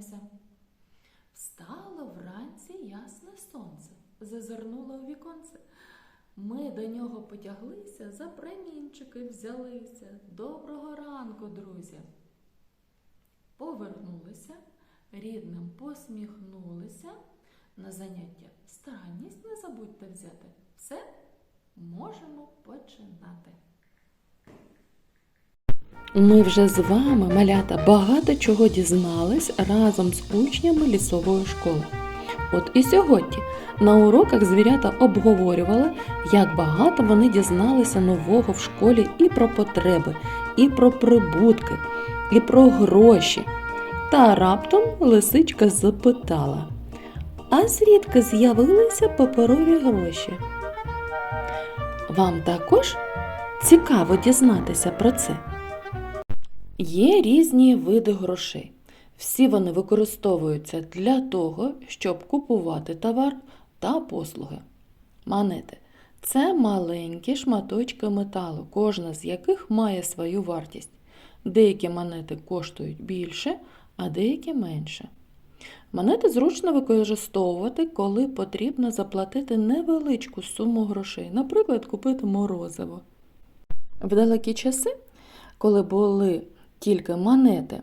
Прокидаємося. Встало вранці ясне сонце, зазирнуло у віконце. Ми до нього потяглися, за промінчики взялися. Доброго ранку, друзі. Повернулися, рідним посміхнулися. На заняття старанність не забудьте взяти. Все можемо починати. Ми вже з вами, малята, багато чого дізнались разом з учнями лісової школи. От і сьогодні на уроках звірята обговорювали, як багато вони дізналися нового в школі і про потреби, і про прибутки, і про гроші. Та раптом лисичка запитала: А звідки з'явилися паперові гроші? Вам також цікаво дізнатися про це? Є різні види грошей. Всі вони використовуються для того, щоб купувати товар та послуги. Монети це маленькі шматочки металу, кожна з яких має свою вартість. Деякі монети коштують більше, а деякі менше. Монети зручно використовувати, коли потрібно заплатити невеличку суму грошей, наприклад, купити морозиво. В далекі часи, коли були тільки монети,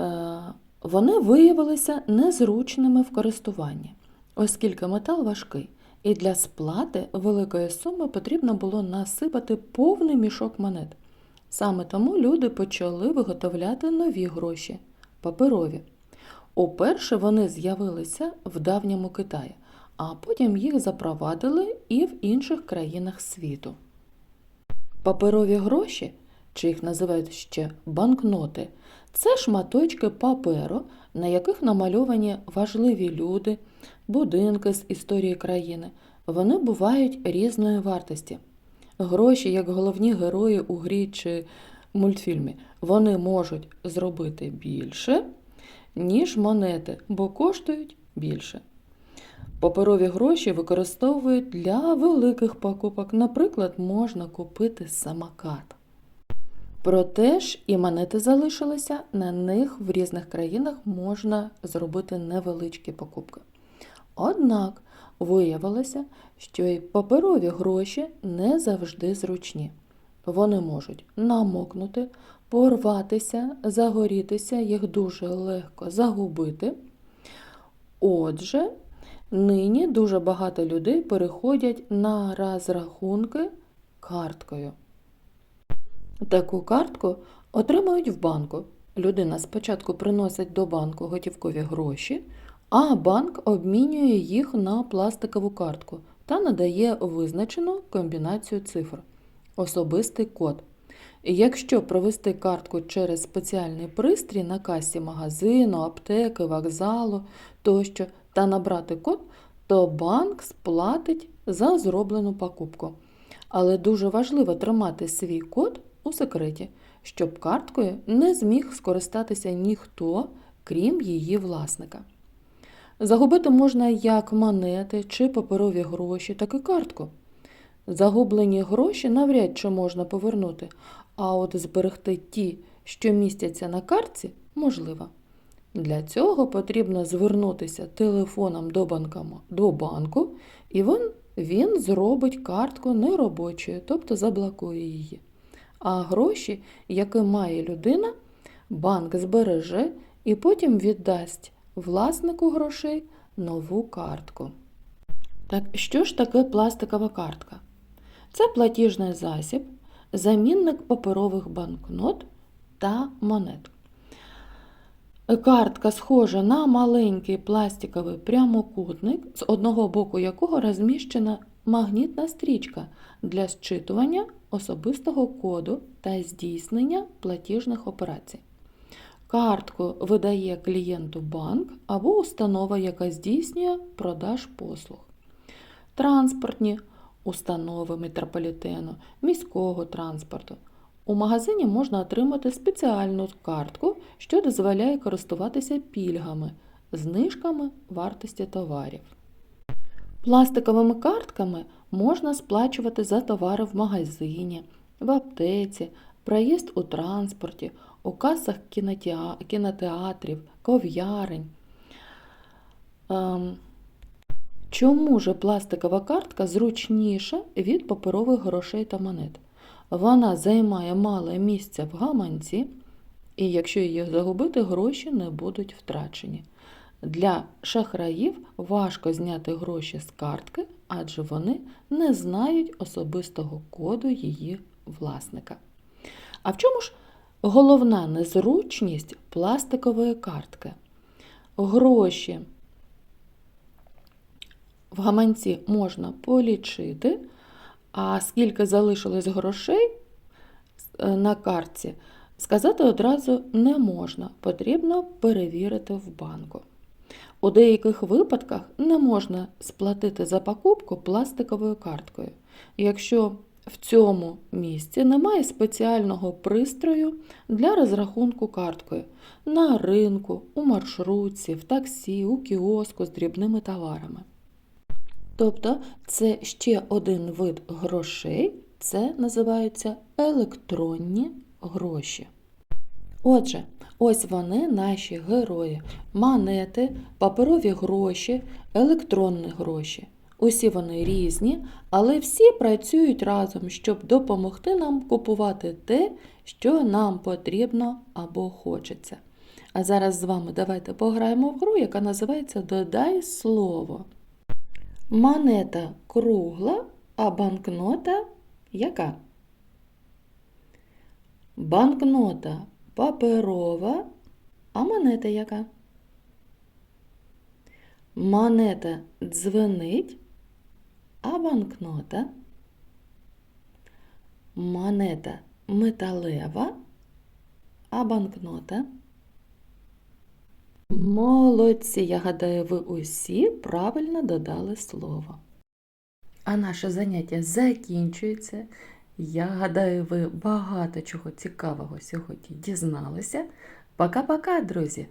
е, вони виявилися незручними в користуванні, оскільки метал важкий, і для сплати великої суми потрібно було насипати повний мішок монет. Саме тому люди почали виготовляти нові гроші паперові. Уперше вони з'явилися в давньому Китаї, а потім їх запровадили і в інших країнах світу. Паперові гроші, чи їх називають ще банкноти, це шматочки паперу, на яких намальовані важливі люди, будинки з історії країни. Вони бувають різної вартості. Гроші, як головні герої у грі чи мультфільмі, вони можуть зробити більше, ніж монети, бо коштують більше. Паперові гроші використовують для великих покупок. Наприклад, можна купити самокат. Проте ж і монети залишилися, на них в різних країнах можна зробити невеличкі покупки. Однак виявилося, що і паперові гроші не завжди зручні. Вони можуть намокнути, порватися, загорітися, їх дуже легко загубити. Отже, нині дуже багато людей переходять на розрахунки карткою. Таку картку отримують в банку. Людина спочатку приносить до банку готівкові гроші, а банк обмінює їх на пластикову картку та надає визначену комбінацію цифр особистий код. Якщо провести картку через спеціальний пристрій на касі магазину, аптеки, вокзалу тощо та набрати код, то банк сплатить за зроблену покупку. Але дуже важливо тримати свій код у секреті, щоб карткою не зміг скористатися ніхто, крім її власника. Загубити можна як монети чи паперові гроші, так і картку. Загублені гроші навряд чи можна повернути, а от зберегти ті, що містяться на картці, можливо. Для цього потрібно звернутися телефоном до, банкома- до банку, і він, він зробить картку неробочою, тобто заблокує її. А гроші, які має людина, банк збереже і потім віддасть власнику грошей нову картку. Так що ж таке пластикова картка? Це платіжний засіб, замінник паперових банкнот та монет. Картка схожа на маленький пластиковий прямокутник, з одного боку якого розміщена магнітна стрічка для зчитування особистого коду та здійснення платіжних операцій. Картку видає клієнту банк або установа, яка здійснює продаж послуг. Транспортні установи метрополітену, міського транспорту. У магазині можна отримати спеціальну картку, що дозволяє користуватися пільгами, знижками вартості товарів. Пластиковими картками можна сплачувати за товари в магазині, в аптеці, проїзд у транспорті, у касах кінотеатрів, ков'ярень. Ем, Чому ж пластикова картка зручніша від паперових грошей та монет? Вона займає мало місця в гаманці, і якщо її загубити, гроші не будуть втрачені. Для шахраїв важко зняти гроші з картки, адже вони не знають особистого коду її власника. А в чому ж головна незручність пластикової картки? Гроші в гаманці можна полічити, а скільки залишилось грошей е, на картці, сказати одразу не можна, потрібно перевірити в банку. У деяких випадках не можна сплатити за покупку пластиковою карткою, якщо в цьому місці немає спеціального пристрою для розрахунку карткою на ринку, у маршрутці, в таксі, у кіоску з дрібними товарами. Тобто це ще один вид грошей, це називаються електронні гроші. Отже, ось вони наші герої: монети, паперові гроші, електронні гроші. Усі вони різні, але всі працюють разом, щоб допомогти нам купувати те, що нам потрібно або хочеться. А зараз з вами давайте пограємо в гру, яка називається Додай слово. Монета кругла, а банкнота яка? Банкнота паперова, а монета яка? Монета дзвенить, а банкнота. Монета металева, а банкнота. Молодці, я гадаю, ви усі правильно додали слово. А наше заняття закінчується. Я гадаю, ви багато чого цікавого сьогодні дізналися. Пока-пока, друзі!